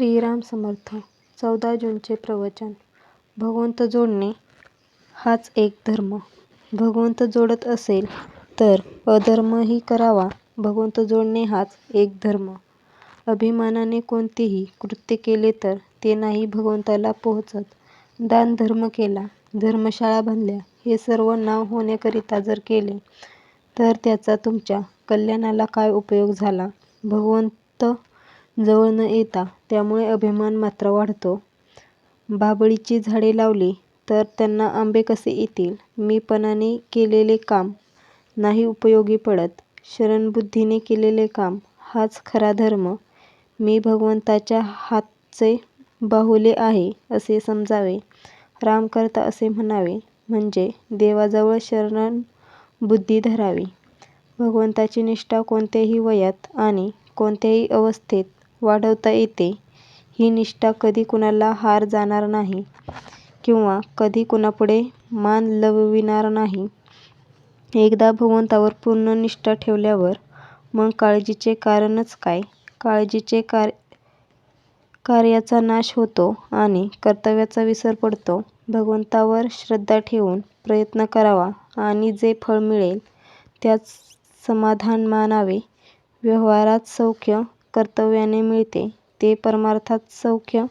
श्रीराम समर्थ चौदा जूनचे प्रवचन. भगवंत जोडणे हाच एक धर्म. भगवंत जोडत असेल तर अधर्मही करावा. भगवंत जोडणे हाच एक धर्म. अभिमानाने कोणतेही कृत्य केले तर ते नाही भगवंताला पोहोचत. दान धर्म केला धर्मशाळा बांधल्या हे सर्व नाव होण्याकरिता जर केले तर त्याचा तुमच्या कल्याणाला काय उपयोग झाला? भगवंत जवळ न येता त्यामुळे अभिमान मात्र वाढतो. बाभळीची झाडे लावली तर त्यांना आंबे कसे येतील? मीपणाने केलेले काम नाही उपयोगी पडत. शरणबुद्धीने केलेले काम हाच खरा धर्म. मी भगवंताच्या हातचे बाहुले आहे असे समजावे. राम करता असे म्हणावे. म्हणजे देवाजवळ शरणबुद्धी धरावी. भगवंताची निष्ठा कोणत्याही वयात आणि कोणत्याही अवस्थेत वाढवता येते. ही निष्ठा कधी कुणाला हार जाणार नाही किंवा कधी कुणापुढे मान लवविणार नाही. एकदा भगवंतावर पूर्ण निष्ठा ठेवल्यावर मग काळजीचे कारणच काय? काळजीचे कार्याचा नाश होतो आणि कर्तव्याचा विसर पडतो. भगवंतावर श्रद्धा ठेवून प्रयत्न करावा आणि जे फळ मिळेल त्यात समाधान मानावे. व्यवहारात सौख्य कर्तव्याने मिळते. ते परमार्थात सौख्य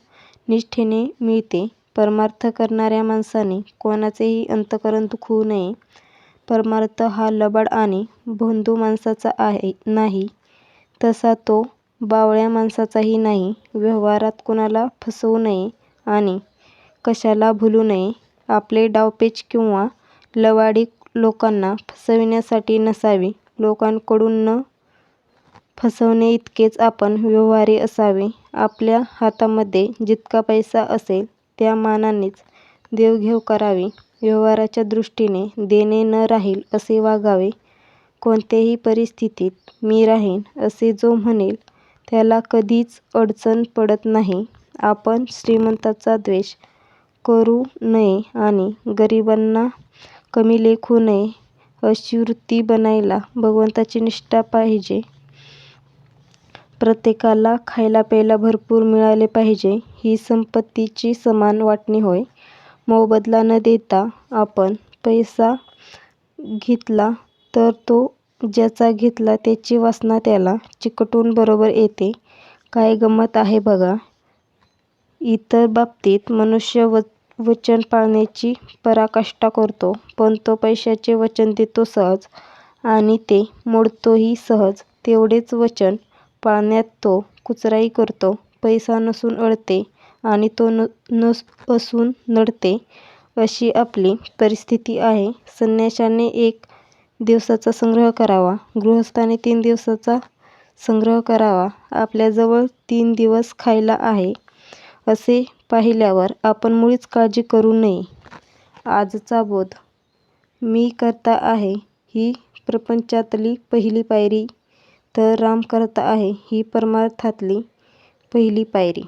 निष्ठेने मिळते. परमार्थ करणाऱ्या माणसाने कोणाचेही अंतःकरण दुखवू नये. परमार्थ हा लबाड आणि भोंदू माणसाचा नाही. तसा तो बावळ्या माणसाचाही नाही. व्यवहारात कुणाला फसवू नये आणि कशाला भुलू नये. आपले डावपेच किंवा लवाडी लोकांना फसविण्यासाठी नसावी. लोकांकडून न फसवण्याइतकेच आपण व्यवहारी असावे. आपल्या हातामध्ये जितका पैसा असेल त्या मानानेच देवघेव करावी. व्यवहाराच्या दृष्टीने देणे न राहील असे वागावे. कोणत्याही परिस्थितीत मी राहीन असे जो म्हणेल त्याला कधीच अडचण पडत नाही. आपण श्रीमंतांचा द्वेष करू नये आणि गरिबांना कमी लेखू नये अशी वृत्ती बनायला भगवंताची निष्ठा पाहिजे. प्रत्येकाला खायला प्यायला भरपूर मिळाले पाहिजे ही संपत्तीची समान वाटणी होय. मोबदला न देता आपण पैसा घेतला तर तो ज्याचा घेतला त्याची वासना त्याला चिकटून बरोबर येते. काय गंमत आहे बघा. इतर बाबतीत मनुष्य वचन पाळण्याची पराकाष्ठा करतो पण तो पैशाचे वचन देतो सहज आणि ते मोडतोही सहज. तेवढेच वचन पाळण्यात तो कुचराई करतो. पैसा नसून अडते आणि तो न असून नडते अशी आपली परिस्थिती आहे. संन्याशाने एक दिवसाचा संग्रह करावा. गृहस्थाने तीन दिवसाचा संग्रह करावा. आपल्याजवळ तीन दिवस खायला आहे. असे पाहिल्यावर आपण मुळीच काळजी करू नये. आजचा बोध मी करता आहे. ही प्रपंचातली पहिली पायरी तर राम करता आहे ही परमार्थातली पहिली पायरी.